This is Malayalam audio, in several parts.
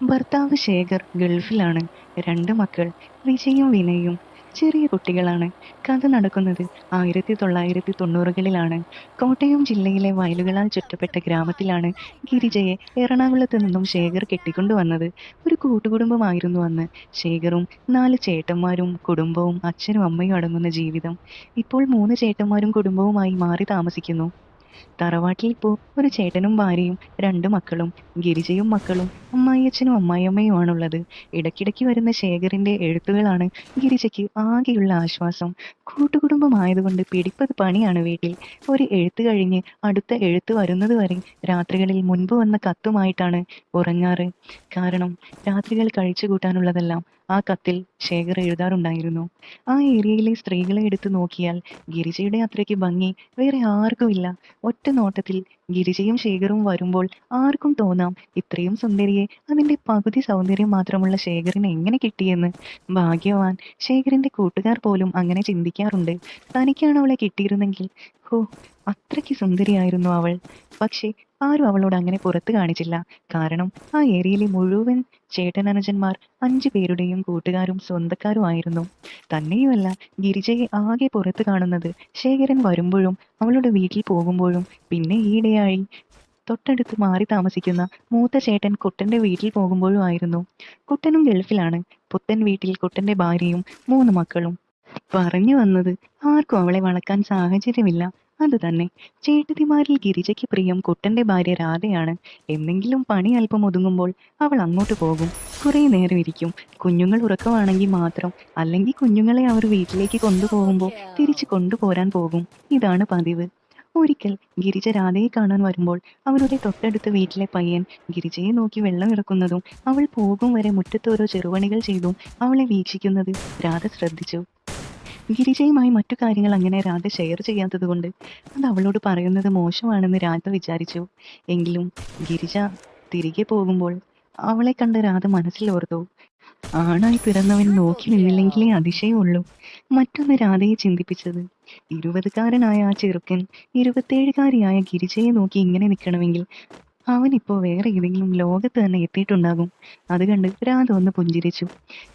ഭർത്താവ് ശേഖർ ഗൾഫിലാണ്. രണ്ട് മക്കൾ വിജയും വിനയും. ചെറിയ കുട്ടികളാണ്. കഥ നടക്കുന്നത് ആയിരത്തി തൊള്ളായിരത്തി തൊണ്ണൂറുകളിലാണ് കോട്ടയം ജില്ലയിലെ വയലുകളാൽ ചുറ്റപ്പെട്ട ഗ്രാമത്തിലാണ് ഗിരിജയെ എറണാകുളത്ത് നിന്നും ശേഖർ കെട്ടിക്കൊണ്ടുവന്നത്. ഒരു കൂട്ടുകുടുംബമായിരുന്നു അന്ന്. ശേഖറും നാല് ചേട്ടന്മാരും കുടുംബവും അച്ഛനും അമ്മയും അടങ്ങുന്ന ജീവിതം. ഇപ്പോൾ മൂന്ന് ചേട്ടന്മാരും കുടുംബവുമായി മാറി താമസിക്കുന്നു. തറവാട്ടിൽ ഇപ്പോൾ ഒരു ചേട്ടനും ഭാര്യയും രണ്ട് മക്കളും ഗിരിജയും മക്കളും അമ്മായിയച്ഛനും അമ്മായിയമ്മയുമാണുള്ളത്. ഇടയ്ക്കിടയ്ക്ക് വരുന്ന ശേഖറിന്റെ എഴുത്തുകളാണ് ഗിരിജയ്ക്ക് ആകെയുള്ള ആശ്വാസം. കൂട്ടുകുടുംബമായതുകൊണ്ട് പിടിപ്പത് പണിയാണ് വീട്ടിൽ. ഒരു എഴുത്ത് കഴിഞ്ഞ് അടുത്ത എഴുത്ത് വരുന്നത് വരെ രാത്രികളിൽ മുൻപ് വന്ന കത്തുമായിട്ടാണ് ഉറങ്ങാറ്. കാരണം രാത്രികൾ കഴിച്ചു കൂട്ടാനുള്ളതെല്ലാം ആ കത്തിൽ ശേഖർ എഴുതാറുണ്ടായിരുന്നു. ആ ഏരിയയിലെ സ്ത്രീകളെ എടുത്തു നോക്കിയാൽ ഗിരിജയുടെ അത്രയ്ക്ക് ഭംഗി വേറെ ആർക്കുമില്ല. ഒറ്റ നോട്ടത്തിൽ ഗിരിജയും ശേഖറും വരുമ്പോൾ ആർക്കും തോന്നാം ഇത്രയും സുന്ദരിയെ അതിന്റെ പകുതി സൗന്ദര്യം മാത്രമുള്ള ശേഖറിന് എങ്ങനെ കിട്ടിയെന്ന്. ഭാഗ്യവാൻ ശേഖറിന്റെ കൂട്ടുകാർ പോലും അങ്ങനെ ചിന്തിക്കാറുണ്ട്. തനിക്കാണ് അവളെ കിട്ടിയിരുന്നെങ്കിൽ ഹോ അത്രയ്ക്ക് സുന്ദരിയായിരുന്നു അവൾ. പക്ഷേ ആരും അവളോട് അങ്ങനെ പുറത്തു കാണിച്ചില്ല. കാരണം ആ ഏരിയയിലെ മുഴുവൻ ചേട്ടനനുജന്മാർ അഞ്ചു പേരുടെയും കൂട്ടുകാരും സ്വന്തക്കാരുമായിരുന്നു. തന്നെയുമല്ല ഗിരിജയെ ആകെ പുറത്ത് കാണുന്നത് ശേഖരൻ വരുമ്പോഴും അവളുടെ വീട്ടിൽ പോകുമ്പോഴും പിന്നെ ഈയിടെയായി തൊട്ടടുത്ത് മാറി താമസിക്കുന്ന മൂത്ത ചേട്ടൻ കുട്ടന്റെ വീട്ടിൽ പോകുമ്പോഴും ആയിരുന്നു. കുട്ടനും ഗൾഫിലാണ്. പുത്തൻ വീട്ടിൽ കുട്ടന്റെ ഭാര്യയും മൂന്ന് മക്കളും. പറഞ്ഞു വന്നത് ആർക്കും അവളെ വളക്കാൻ സാഹചര്യമില്ല. അത് തന്നെ. ചേട്ടത്തിമാരിൽ ഗിരിജയ്ക്ക് പ്രിയം കുട്ടന്റെ ഭാര്യ രാധയാണ്. എന്തെങ്കിലും പണി അല്പം ഒതുങ്ങുമ്പോൾ അവൾ അങ്ങോട്ട് പോകും. കുറേ നേരം ഇരിക്കും. കുഞ്ഞുങ്ങൾ ഉറക്കമാണെങ്കിൽ മാത്രം. അല്ലെങ്കിൽ കുഞ്ഞുങ്ങളെ അവർ വീട്ടിലേക്ക് കൊണ്ടുപോകുമ്പോൾ തിരിച്ചു കൊണ്ടുപോരാൻ പോകും. ഇതാണ് പതിവ്. ഒരിക്കൽ ഗിരിജ രാധയെ കാണാൻ വരുമ്പോൾ അവരുടെ തൊട്ടടുത്ത വീട്ടിലെ പയ്യൻ ഗിരിജയെ നോക്കി വെള്ളം ഇറക്കുന്നതും അവൾ പോകും വരെ മുറ്റത്തോരോ ചെറുപണികൾ ചെയ്തും അവളെ വീക്ഷിക്കുന്നത് രാധ ശ്രദ്ധിച്ചു. ഗിരിജയുമായി മറ്റു കാര്യങ്ങൾ അങ്ങനെ രാധ ഷെയർ ചെയ്യാത്തത് കൊണ്ട് അത് അവളോട് പറയുന്നത് മോശമാണെന്ന് രാധ വിചാരിച്ചു. എങ്കിലും ഗിരിജ തിരികെ പോകുമ്പോൾ അവളെ കണ്ട് രാധ മനസ്സിൽ ഓർത്തു. ആണായി പിറന്നവൻ നോക്കി നിന്നില്ലെങ്കിലേ അതിശയമുള്ളൂ. മറ്റൊന്ന് രാധയെ ചിന്തിപ്പിച്ചത്. ഇരുപതുകാരനായ ആ ചെറുക്കൻ ഇരുപത്തേഴുകാരിയായ ഗിരിജയെ നോക്കി ഇങ്ങനെ നിൽക്കണമെങ്കിൽ അവനിപ്പോ വേറെ ഏതെങ്കിലും ലോകത്ത് തന്നെ എത്തിയിട്ടുണ്ടാകും. അത് കണ്ട് രാധ ഒന്ന് പുഞ്ചിരിച്ചു.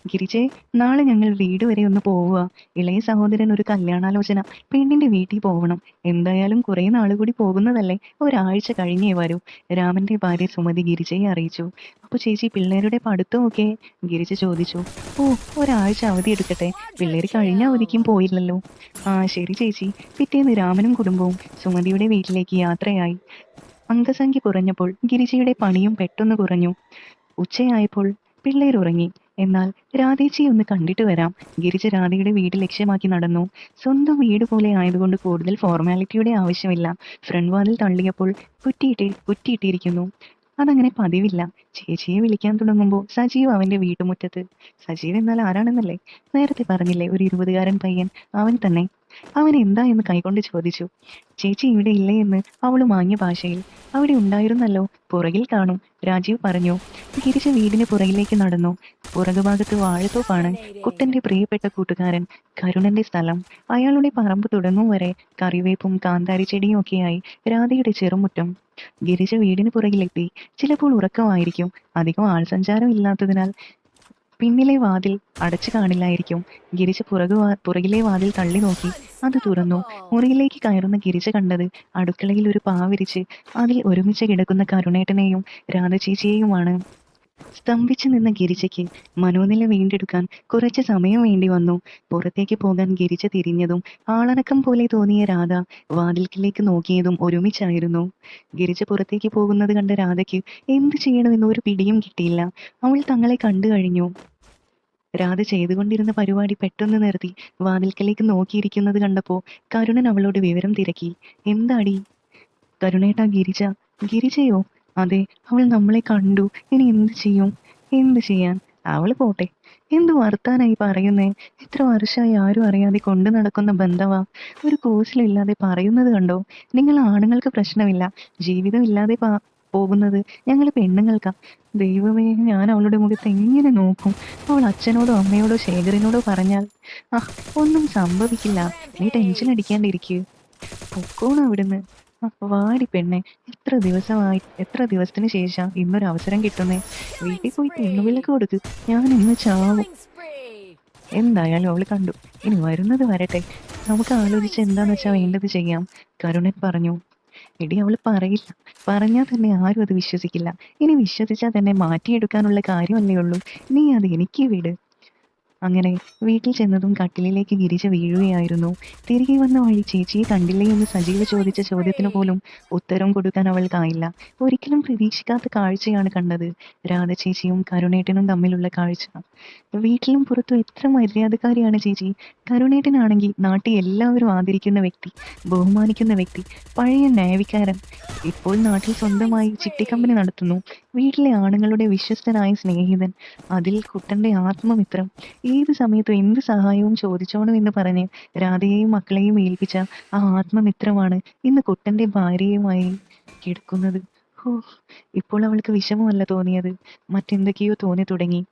ഗിരിജെ നാളെ ഞങ്ങൾ വീട് വരെ ഒന്ന് പോവുക. ഇളയ സഹോദരൻ ഒരു കല്യാണാലോചന. പെണ്ണിന്റെ വീട്ടിൽ പോവണം. എന്തായാലും കുറെ നാൾ കൂടി പോകുന്നതല്ലേ? ഒരാഴ്ച കഴിഞ്ഞേ വരൂ. രാമന്റെ ഭാര്യ സുമതി ഗിരിജയെ അറിയിച്ചു. അപ്പൊ ചേച്ചി പിള്ളേരുടെ പഠിത്തമൊക്കെ? ഗിരിജ ചോദിച്ചു. ഓ ഒരാഴ്ച അവധി എടുക്കട്ടെ. പിള്ളേർ കഴിഞ്ഞ അവധിക്കും പോയില്ലല്ലോ. ആ ശരി ചേച്ചി. പിറ്റേന്ന് രാമനും കുടുംബവും സുമതിയുടെ വീട്ടിലേക്ക് യാത്രയായി. അംഗസംഖ്യ കുറഞ്ഞപ്പോൾ ഗിരിജയുടെ പണിയും പെട്ടെന്ന് കുറഞ്ഞു. ഉച്ചയായപ്പോൾ പിള്ളേർ ഉറങ്ങി. എന്നാൽ രാധേച്ചി ഒന്ന് കണ്ടിട്ട് വരാം. ഗിരിജ രാധയുടെ വീട് ലക്ഷ്യമാക്കി നടന്നു. സ്വന്തം വീട് പോലെ ആയതുകൊണ്ട് കൂടുതൽ ഫോർമാലിറ്റിയുടെ ആവശ്യമില്ല. ഫ്രണ്ട് വാതിൽ തള്ളിയപ്പോൾ കുറ്റിയിട്ട് കുറ്റിയിട്ടിരിക്കുന്നു. അതങ്ങനെ പതിവില്ല. ചേച്ചിയെ വിളിക്കാൻ തുടങ്ങുമ്പോൾ സജീവ് അവന്റെ വീട്ടുമുറ്റത്ത്. സജീവ് എന്നാൽ ആരാണെന്നല്ലേ? നേരത്തെ പറഞ്ഞില്ലേ ഒരു ഇരുപതുകാരൻ പയ്യൻ അവൻ തന്നെ. അവൻ എന്താ എന്ന് കൈകൊണ്ട് ചോദിച്ചു. ചേച്ചി ഇവിടെ ഇല്ലേ എന്ന് അവൾ മാഞ്ഞ ഭാഷയിൽ. അവിടെ ഉണ്ടായിരുന്നല്ലോ. പുറകിൽ കാണും രാജീവ് പറഞ്ഞു. തിരിച്ച് വീടിന് പുറകിലേക്ക് നടന്നു. പുറകുഭാഗത്ത് വാഴത്തോപ്പാണ് കുട്ടന്റെ പ്രിയപ്പെട്ട കൂട്ടുകാരൻ കരുണന്റെ സ്ഥലം. അയാളുടെ പറമ്പ് തുടങ്ങും വരെ കറിവേപ്പും കാന്താരി ചെടിയും ഒക്കെയായി രാധയുടെ ചെറുമുറ്റം. ഗിരിജ വീടിന് പുറകിലെത്തി. ചിലപ്പോൾ ഉറക്കമായിരിക്കും. അധികം ആൾസഞ്ചാരം ഇല്ലാത്തതിനാൽ പിന്നിലെ വാതിൽ അടച്ചു കാണില്ലായിരിക്കും ഗിരിജ പുറകു പുറകിലെ വാതിൽ തള്ളി നോക്കി അത് തുറന്നു. മുറിയിലേക്ക് കയറുന്ന ഗിരിജ കണ്ടത് അടുക്കളയിൽ ഒരു പാവിരിച്ച് അതിൽ ഒരുമിച്ച് കിടക്കുന്ന കരുണേട്ടനെയും രാധചേച്ചിയെയുമാണ്. സ്തംഭിച്ചു നിന്ന ഗിരിജയ്ക്ക് മനോനില വീണ്ടെടുക്കാൻ കുറച്ച് സമയം വേണ്ടി വന്നു. പുറത്തേക്ക് പോകാൻ ഗിരിജ തിരിഞ്ഞതും ആളനക്കം പോലെ തോന്നിയ രാധ വാതിൽക്കിലേക്ക് നോക്കിയതും ഒരുമിച്ചായിരുന്നു. ഗിരിജ പുറത്തേക്ക് പോകുന്നത് കണ്ട രാധയ്ക്ക് എന്ത് ചെയ്യണമെന്ന് ഒരു പിടിയും കിട്ടിയില്ല. അവൾ തങ്ങളെ കണ്ടു കഴിഞ്ഞു. രാധ ചെയ്തുകൊണ്ടിരുന്ന പരിപാടി പെട്ടെന്ന് നിർത്തി വാതിൽക്കലേക്ക് നോക്കിയിരിക്കുന്നത് കണ്ടപ്പോ കരുണൻ അവളോട് വിവരം തിരക്കി. എന്താടി? കരുണേട്ടാ ഗിരിജ. ഗിരിജയോ? അതെ അവൾ നമ്മളെ കണ്ടു. ഇനി എന്ത് ചെയ്യും? എന്ത് ചെയ്യാൻ? അവൾ പോട്ടെ. എന്ത് വർത്താനായി പറയുന്നേ? എത്ര വർഷമായി ആരും അറിയാതെ കൊണ്ടു നടക്കുന്ന ബന്ധവാ. ഒരു കോഴ്സിലില്ലാതെ പറയുന്നത് കണ്ടോ? നിങ്ങൾ ആണുങ്ങൾക്ക് പ്രശ്നമില്ല. ജീവിതം ഇല്ലാതെ പോകുന്നത് ഞങ്ങൾ പെണ്ണുങ്ങൾക്കാ. ദൈവമേ ഞാൻ അവളുടെ മുഖത്ത് എങ്ങനെ നോക്കും? അവൾ അച്ഛനോടോ അമ്മയോടോ ശേഖരനോടോ പറഞ്ഞാൽ ആ ഒന്നും സംഭവിക്കില്ല. നീ ടെൻഷൻ അടിക്കാണ്ടിരിക്കൂ. പൊക്കോണം അവിടുന്ന്. വാടി പെണ്ണെ എത്ര ദിവസമായി എത്ര ദിവസത്തിന് ശേഷം ഇന്നൊരു അവസരം കിട്ടുന്നേ? വീട്ടിൽ പോയി തെണ്ണുവിലൊക്കെ കൊടുക്ക് ഞാൻ ഇന്ന് ചാവും. എന്തായാലും അവൾ കണ്ടു. ഇനി വരുന്നത് വരട്ടെ. നമുക്ക് ആലോചിച്ച് എന്താന്ന് വെച്ചാൽ വേണ്ടത് ചെയ്യാം. കരുണൻ പറഞ്ഞു. എടി അവൾ പറയില്ല. പറഞ്ഞാൽ തന്നെ ആരും അത് വിശ്വസിക്കില്ല. ഇനി വിശ്വസിച്ചാൽ തന്നെ മാറ്റിയെടുക്കാനുള്ള കാര്യമല്ലേ ഉള്ളൂ. നീ അത് എനിക്ക് വിട്. അങ്ങനെ വീട്ടിൽ ചെന്നതും കട്ടിലിലേക്ക് ഗിരിജ വീഴുകയായിരുന്നു. തിരികെ വന്ന വഴി ചേച്ചിയെ കണ്ടില്ലേ എന്ന് സജീവ ചോദിച്ച ചോദ്യത്തിന് പോലും ഉത്തരം കൊടുക്കാൻ അവൾക്കായില്ല ഒരിക്കലും പ്രതീക്ഷിക്കാത്ത കാഴ്ചയാണ് കണ്ടത്. രാധ ചേച്ചിയും കരുണേട്ടനും തമ്മിലുള്ള കാഴ്ച. വീട്ടിലും പുറത്തും എത്ര മര്യാദക്കാരിയാണ് ചേച്ചി? കരുണേട്ടനാണെങ്കിൽ നാട്ടിൽ എല്ലാവരും ആദരിക്കുന്ന വ്യക്തി ബഹുമാനിക്കുന്ന വ്യക്തി പഴയ നയവിക്കാരൻ ഇപ്പോൾ നാട്ടിൽ സ്വന്തമായി ചിട്ടിക്കമ്പനി നടത്തുന്നു. വീട്ടിലെ ആണുങ്ങളുടെ വിശ്വസ്തനായ സ്നേഹിതൻ അതിൽ കുട്ടന്റെ ആത്മമിത്രം. ഏത് സമയത്തും എന്ത് സഹായവും ചോദിച്ചോണം എന്ന് പറഞ്ഞ് രാധയെയും മക്കളെയും ഏൽപ്പിച്ച ആ ആത്മമിത്രമാണ് ഇന്ന് കുട്ടന്റെ ഭാര്യയുമായി കിടക്കുന്നത്. ഇപ്പോൾ അവൾക്ക് വിഷമമല്ല തോന്നിയത്. മറ്റെന്തൊക്കെയോ തോന്നി തുടങ്ങി.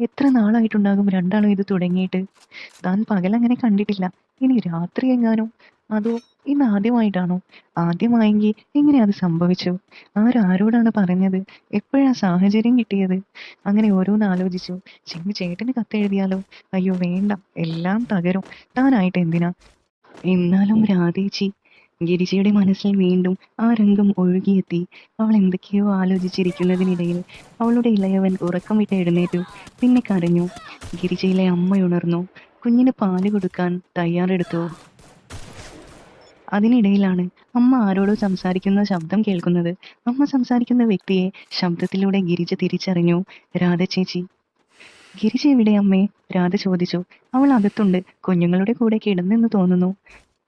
എത്ര നാളായിട്ടുണ്ടാകും രണ്ടാളും ഇത് തുടങ്ങിയിട്ട്? താൻ പകലങ്ങനെ കണ്ടിട്ടില്ല. ഇനി രാത്രി എങ്ങാനോ? അതോ ഇന്ന് ആദ്യമായിട്ടാണോ? ആദ്യമായെങ്കിൽ എങ്ങനെ അത് സംഭവിച്ചു? ആരാരോടാണ് പറഞ്ഞത്? എപ്പോഴാ സാഹചര്യം കിട്ടിയത്? അങ്ങനെ ഓരോന്ന് ആലോചിച്ചു. ചെങ്ങ് ചേട്ടന് കത്തെഴുതിയാലോ? അയ്യോ വേണ്ട. എല്ലാം തകരും. താനായിട്ട് എന്തിനാ? എന്നാലും രാധേച്ചി ഗിരിജയുടെ മനസ്സിൽ വീണ്ടും ആ രംഗം ഒഴുകിയെത്തി. അവൾ എന്തൊക്കെയോ ആലോചിച്ചിരിക്കുന്നതിനിടയിൽ അവളുടെ ഇളയവൻ ഉറക്കം വിട്ട് എഴുന്നേറ്റു. പിന്നെ കരഞ്ഞു. ഗിരിജയിലെ അമ്മയുണർന്നു കുഞ്ഞിന് പാൽ കൊടുക്കാൻ തയ്യാറെടുത്തു. അതിനിടയിലാണ് അമ്മ ആരോടോ സംസാരിക്കുന്ന ശബ്ദം കേൾക്കുന്നത്. അമ്മ സംസാരിക്കുന്ന വ്യക്തിയെ ശബ്ദത്തിലൂടെ ഗിരിജ തിരിച്ചറിഞ്ഞു. രാധ ചേച്ചി. ഗിരിജ എവിടെ അമ്മേ? രാധ ചോദിച്ചു. അവൾ അകത്തുണ്ട്. കുഞ്ഞുങ്ങളുടെ കൂടെ കിടന്നെന്ന് തോന്നുന്നു.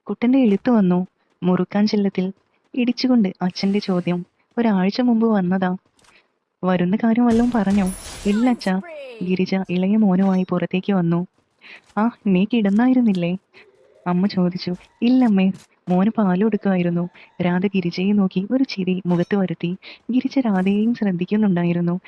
കുട്ടന്റെ എഴുത്ത് വന്നു. മുറുക്കാൻ ചെല്ലത്തിൽ ഇടിച്ചുകൊണ്ട് അച്ഛന്റെ ചോദ്യം ഒരാഴ്ച മുമ്പ് വന്നതാ. വരുന്ന കാര്യം വല്ലതും പറഞ്ഞോ. ഇല്ല അച്ഛാ. ഗിരിജ ഇളയ മോനുമായി പുറത്തേക്ക് വന്നു. ആ നീ കിടന്നായിരുന്നില്ലേ? അമ്മ ചോദിച്ചു. ഇല്ലമ്മേ മോന് പാലു കൊടുക്കുമായിരുന്നു. രാധ ഗിരിജയെ നോക്കി ഒരു ചിരി മുഖത്ത് വരുത്തി. ഗിരിജ രാധയെയും ശ്രദ്ധിക്കുന്നുണ്ടായിരുന്നു.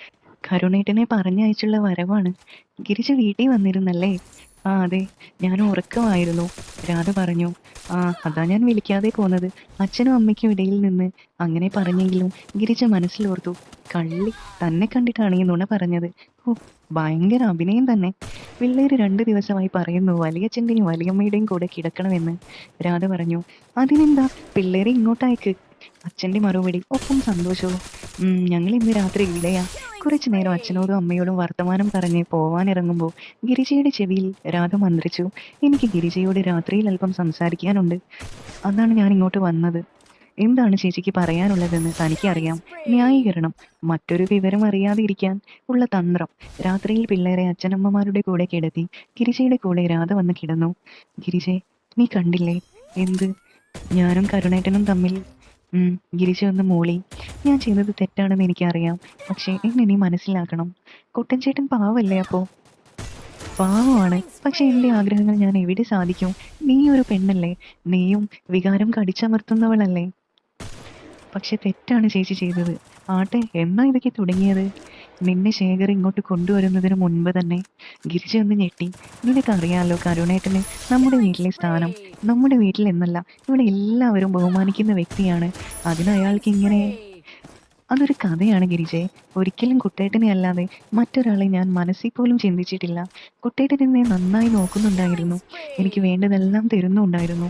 കരുണേട്ടനെ പറഞ്ഞയച്ചുള്ള വരവാണ്. ഗിരിജ വീട്ടിൽ വന്നിരുന്നല്ലേ? ആ അതെ. ഞാൻ ഉറക്കമായിരുന്നു. രാധ പറഞ്ഞു ആ അതാ ഞാൻ വിളിക്കാതെ പോന്നത്. അച്ഛനും അമ്മയ്ക്കും ഇടയിൽ നിന്ന് അങ്ങനെ പറഞ്ഞെങ്കിലും ഗിരിജ മനസ്സിലോർത്തു കള്ളി തന്നെ കണ്ടിട്ടാണ് ഈ നുണ പറഞ്ഞത്. ഓ ഭയങ്കര അഭിനയം തന്നെ. പിള്ളേര് രണ്ടു ദിവസമായി പറയുന്നു വലിയച്ഛന്റെയും വലിയമ്മയുടെയും കൂടെ കിടക്കണമെന്ന്. രാധ പറഞ്ഞു അതിനെന്താ? പിള്ളേരെ ഇങ്ങോട്ടയക്ക്. അച്ഛന്റെ മറുപടി. ഒപ്പം സന്തോഷവും. ഞങ്ങൾ ഇന്ന് രാത്രി ഇല്ലയാ കുറച്ചു നേരം അച്ഛനോടും അമ്മയോടും വർത്തമാനം പറഞ്ഞ് പോവാനിറങ്ങുമ്പോൾ ഗിരിജയുടെ ചെവിയിൽ രാധ മന്ത്രിച്ചു. എനിക്ക് ഗിരിജയോട് രാത്രിയിൽ അല്പം സംസാരിക്കാനുണ്ട്. അതാണ് ഞാൻ ഇങ്ങോട്ട് വന്നത്. എന്താണ് ചേച്ചിക്ക് പറയാനുള്ളതെന്ന് തനിക്കറിയാം. ന്യായീകരണം. മറ്റൊരു വിവരം അറിയാതെ ഇരിക്കാൻ ഉള്ള തന്ത്രം. രാത്രിയിൽ പിള്ളേരെ അച്ഛനമ്മമാരുടെ കൂടെ കിടത്തി ഗിരിജയുടെ കൂടെ രാധ വന്ന് കിടന്നു. ഗിരിജെ നീ കണ്ടില്ലേ? എന്ത്? ഞാനും കരുണേട്ടനും തമ്മിൽ ഗിരിജ ഒന്ന് മൂളി. ഞാൻ ചെയ്തത് തെറ്റാണെന്ന് എനിക്കറിയാം. പക്ഷേ എന്നെ നീ മനസ്സിലാക്കണം. കുട്ടൻചേട്ടൻ പാവല്ലേ അപ്പോ? പാവമാണ്. പക്ഷെ എന്റെ ആഗ്രഹങ്ങൾ ഞാൻ എവിടെ സാധിക്കും? നീ ഒരു പെണ്ണല്ലേ? നീയും വികാരം കടിച്ചമർത്തുന്നവളല്ലേ? പക്ഷെ തെറ്റാണ് ചേച്ചി ചെയ്തത്. ആട്ടെ എന്നാ ഇതൊക്കെ തുടങ്ങിയത്? നിന്നെ ശേഖർ ഇങ്ങോട്ട് കൊണ്ടുവരുന്നതിന് മുൻപ് തന്നെ ഗിരിജ ഒന്ന് ഞെട്ടി. നിനക്കറിയാലോ കരുണേട്ടന് നമ്മുടെ വീട്ടിലെ സ്ഥാനം നമ്മുടെ വീട്ടിൽ എന്നല്ല ഇവിടെ എല്ലാവരും ബഹുമാനിക്കുന്ന വ്യക്തിയാണ്. അതിന് അയാൾക്ക് ഇങ്ങനെ അതൊരു കഥയാണ് ഗിരിജയെ ഒരിക്കലും കുട്ടേട്ടനെ അല്ലാതെ മറ്റൊരാളെ ഞാൻ മനസ്സിൽ പോലും ചിന്തിച്ചിട്ടില്ല. കുട്ടേട്ടൻ എന്നെ നന്നായി നോക്കുന്നുണ്ടായിരുന്നു. എനിക്ക് വേണ്ടതെല്ലാം തരുന്നുണ്ടായിരുന്നു.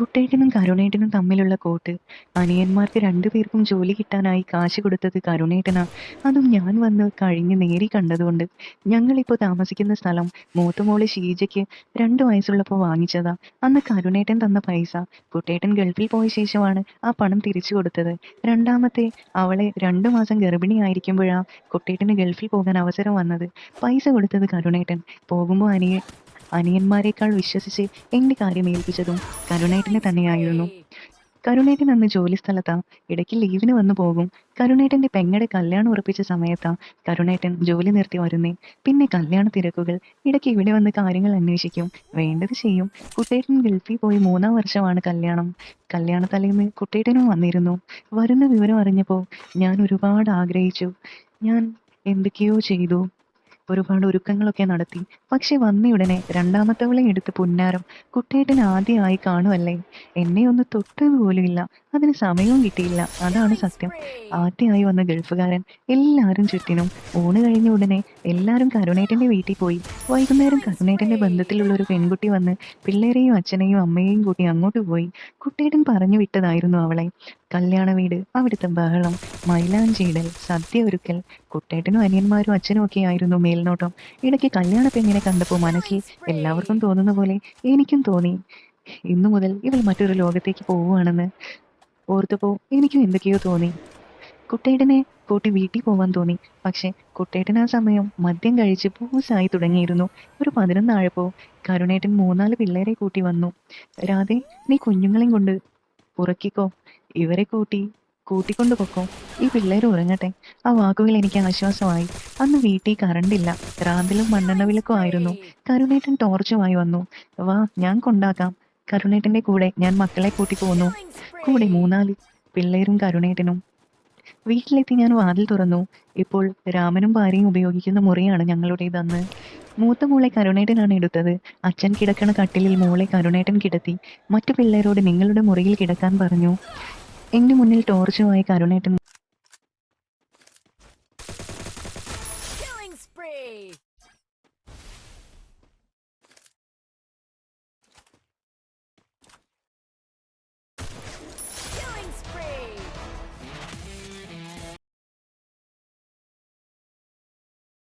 കുട്ടേട്ടനും കരുണേട്ടനും തമ്മിലുള്ള കോട്ട്. അനിയന്മാർക്ക് രണ്ടുപേർക്കും ജോലി കിട്ടാനായി കാശ് കൊടുത്തത് കരുണേട്ടനാ. അതും ഞാൻ വന്ന് കഴിഞ്ഞ് നേരി കണ്ടതുകൊണ്ട് ഞങ്ങളിപ്പോൾ താമസിക്കുന്ന സ്ഥലം മൂത്തമോൾ ഷീജയ്ക്ക് രണ്ടു വയസ്സുള്ളപ്പോൾ വാങ്ങിച്ചതാ. അന്ന് കരുണേട്ടൻ തന്ന പൈസ കുട്ടേട്ടൻ ഗൾഫിൽ പോയ ശേഷമാണ് ആ പണം തിരിച്ചു കൊടുത്തത്. രണ്ടാമത്തെ അവളെ രണ്ടു മാസം ഗർഭിണിയായിരിക്കുമ്പോഴാ കുട്ടേട്ടന് ഗൾഫിൽ പോകാൻ അവസരം വന്നത്. പൈസ കൊടുത്തത് കരുണേട്ടൻ. പോകുമ്പോൾ അനിയ അനിയന്മാരെക്കാൾ വിശ്വസിച്ച് എന്റെ കാര്യം ഏൽപ്പിച്ചതും കരുണേട്ടനെ തന്നെയായിരുന്നു. കരുണേട്ടൻ അന്ന് ജോലി സ്ഥലത്താ ഇടയ്ക്ക് ലീവിന് വന്നു പോകും. കരുണേട്ടന്റെ പെങ്ങടെ കല്യാണം ഉറപ്പിച്ച സമയത്താ കരുണേട്ടൻ ജോലി നിർത്തി വരുന്നേ. പിന്നെ കല്യാണ തിരക്കുകൾ ഇടയ്ക്ക് ഇവിടെ വന്ന് കാര്യങ്ങൾ അന്വേഷിക്കും വേണ്ടത് ചെയ്യും. കുട്ടേട്ടൻ ഗൾഫിൽ പോയി മൂന്നാം വർഷമാണ് കല്യാണം. കല്യാണ തലേന്ന് കുട്ടേട്ടനും വന്നിരുന്നു. വരുന്ന വിവരം അറിഞ്ഞപ്പോൾ ഞാൻ ഒരുപാട് ആഗ്രഹിച്ചു. ഞാൻ എന്തൊക്കെയോ ചെയ്തു. ഒരുപാട് ഒരുക്കങ്ങളൊക്കെ നടത്തി. പക്ഷെ വന്നയുടനെ രണ്ടാമത്തവളെ എടുത്ത് പുന്നാരം കുട്ടേട്ടൻ ആദ്യമായി കാണുമല്ലേ എന്നെ ഒന്ന് തൊട്ടത് പോലുമില്ല അതിന് സമയവും കിട്ടിയില്ല. അതാണ് സത്യം. ആദ്യമായി വന്ന ഗൾഫുകാരൻ എല്ലാവരും ചുറ്റിനും ഊണ് കഴിഞ്ഞ ഉടനെ എല്ലാവരും കരുണേറ്റന്റെ വീട്ടിൽ പോയി. വൈകുന്നേരം കരുണേറ്റന്റെ ബന്ധത്തിലുള്ള ഒരു പെൺകുട്ടി വന്ന് പിള്ളേരെയും അച്ഛനെയും അമ്മയെയും കൂട്ടി അങ്ങോട്ട് പോയി. കുട്ടിയേട്ടൻ പറഞ്ഞു വിട്ടതായിരുന്നു അവളെ. കല്യാണ വീട് അവിടുത്തെ ബഹളം മൈലാഞ്ചിയിടൽ സദ്യ ഒരുക്കൽ കുട്ടേട്ടനും അനിയന്മാരും അച്ഛനും ഒക്കെ ആയിരുന്നു മേൽനോട്ടം. ഇടയ്ക്ക് കല്യാണ പെണ്ണിനെ കണ്ടപ്പോൾ മനസ്സിൽ എല്ലാവർക്കും തോന്നുന്ന പോലെ എനിക്കും തോന്നി. ഇന്നു മുതൽ ഇവൾ മറ്റൊരു ലോകത്തേക്ക് പോവുകയാണെന്ന് ഓർത്തപ്പോൾ എനിക്കും എന്തൊക്കെയോ തോന്നി. കുട്ടേട്ടനെ കൂട്ടി വീട്ടിൽ പോവാൻ തോന്നി. പക്ഷെ കുട്ടേട്ടൻ ആ സമയം മദ്യം കഴിച്ച് പൂസായി തുടങ്ങിയിരുന്നു. ഒരു പതിനൊന്നാഴപ്പോ കരുണേട്ടൻ മൂന്നാൽ പിള്ളേരെ കൂട്ടി വന്നു. രാധെ നീ കുഞ്ഞുങ്ങളെയും കൊണ്ട് ഉറക്കിക്കോ. ഇവരെ കൂട്ടി കൂട്ടിക്കൊണ്ട് പൊക്കോ. ഈ പിള്ളേർ ഉറങ്ങട്ടെ. ആ വാക്കുകൾ എനിക്ക് ആശ്വാസമായി. അന്ന് വീട്ടിൽ കറണ്ടില്ല റാന്തലും മണ്ണെണ്ണ വിലക്കും ആയിരുന്നു. കരുണേട്ടൻ ടോർച്ചുമായി വന്നു. വാ ഞാൻ കൊണ്ടാക്കാം. കരുണേട്ടന്റെ കൂടെ ഞാൻ മക്കളെ കൂട്ടി പോന്നു കൂടെ മൂന്നാൽ പിള്ളേരും കരുണേട്ടനും. വീട്ടിലെത്തി ഞാൻ വാതിൽ തുറന്നു. ഇപ്പോൾ രാമനും ഭാര്യയും ഉപയോഗിക്കുന്ന മുറിയാണ് ഞങ്ങളുടേതെന്ന്. മൂത്ത മോളെ കരുണേട്ടനാണ് എടുത്തത്. അച്ഛൻ കിടക്കണ കട്ടിലിൽ മോളെ കരുണേട്ടൻ കിടത്തി. മറ്റു പിള്ളേരോട് നിങ്ങളുടെ മുറിയിൽ കിടക്കാൻ പറഞ്ഞു. എന്റെ മുന്നിൽ ടോർച്ചുമായി കരുണേട്ടൻ